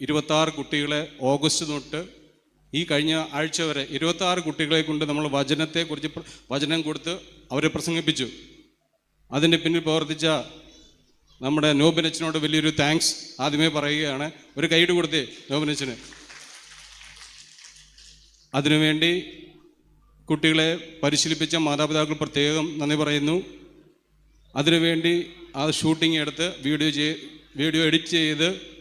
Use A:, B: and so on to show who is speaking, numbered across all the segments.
A: ഇരുപത്താറ് കുട്ടികളെ ഓഗസ്റ്റ് തൊട്ട് ഈ കഴിഞ്ഞ ആഴ്ച വരെ ഇരുപത്താറ് കുട്ടികളെ കൊണ്ട് നമ്മൾ വചനത്തെക്കുറിച്ച് കുറിച്ച് വചനം കൊടുത്ത് അവരെ പ്രസംഗിപ്പിച്ചു. അതിന്റെ പിന്നിൽ പ്രവർത്തിച്ച നമ്മുടെ നോബിനച്ചനോട് വലിയൊരു താങ്ക്സ് ആദ്യമേ പറയുകയാണ്. ഒരു കൈയ്യടി കൊടുത്തേ നോബിനച്ചന്. അതിനുവേണ്ടി കുട്ടികളെ പരിശീലിപ്പിച്ച മാതാപിതാക്കൾ പ്രത്യേകം നന്ദി പറയുന്നു. അതിനുവേണ്ടി ആ ഷൂട്ടിംഗ് എടുത്ത് വീഡിയോ ചെയ് വീഡിയോ എഡിറ്റ് ചെയ്ത്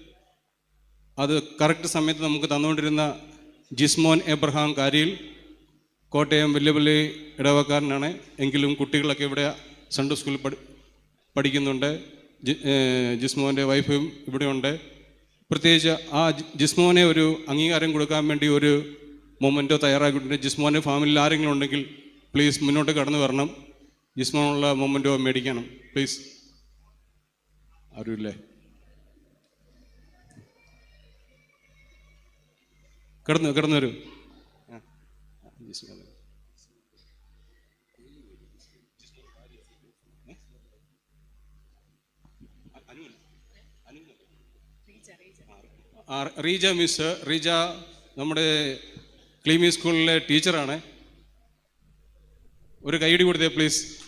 A: അത് കറക്റ്റ് സമയത്ത് നമുക്ക് തന്നുകൊണ്ടിരുന്ന ജിസ്മോൻ എബ്രഹാം കാരിയിൽ കോട്ടയം വെല്ലുവിളി ഇടവക്കാരനാണ്. എങ്കിലും കുട്ടികളൊക്കെ ഇവിടെ സൺഡേ സ്കൂളിൽ പഠി പഠിക്കുന്നുണ്ട്. ജിസ്മോന്റെ വൈഫും ഇവിടെയുണ്ട്. പ്രത്യേകിച്ച് ആ ജിസ്മോനെ ഒരു അംഗീകാരം കൊടുക്കാൻ വേണ്ടി ഒരു മൊമെന്റോ തയ്യാറാക്കിയിട്ടുണ്ട്. ജിസ്മോന്റെ ഫാമിലിയിൽ ആരെങ്കിലും ഉണ്ടെങ്കിൽ പ്ലീസ് മുന്നോട്ട് കടന്നു വരണം. ജിസ്മോനുള്ള മൊമെന്റോ മേടിക്കണം. പ്ലീസ് ആരുമില്ലേ? കിടന്നു കിടന്നു വരൂ. റീജ മിസ് റീജ നമ്മുടെ ക്ലീമി സ്കൂളിലെ ടീച്ചറാണ്. ഒരു കൈയടി കൊടുത്തേ പ്ലീസ്.